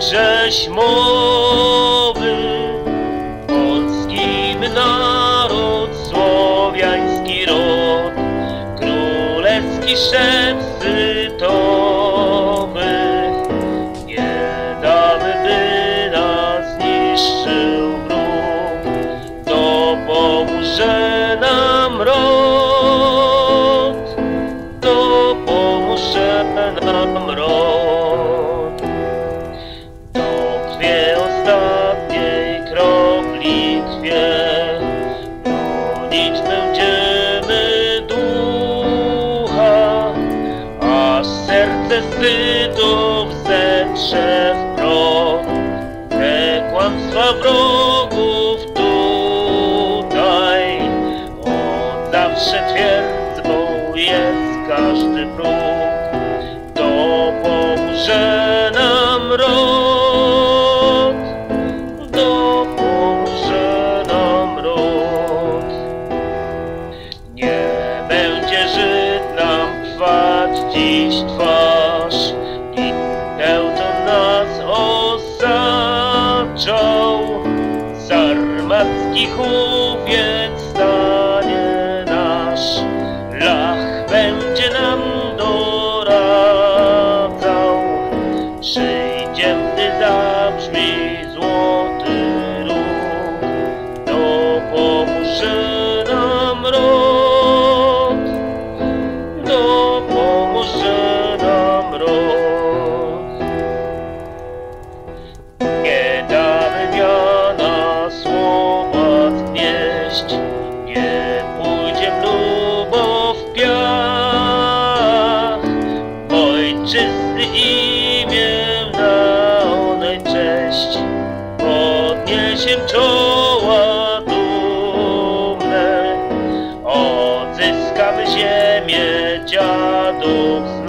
zaś mowy. Polskim naród, słowiański rod, królewski szef sytowy. Nie damy, by nas niszczył wróg, dopomóże nam rod, dopomóże nam rod. Wstydów zetrze w proch. Te kłamstwa wrogów tutaj od zawsze twierdzą jest każdy próg. Dopomóże nam rod, dopomóże nam rod. Nie będzie Żyd nam dziś Sarmacki chłopiec. stanie się czoła dumne, odzyskamy ziemię dziadów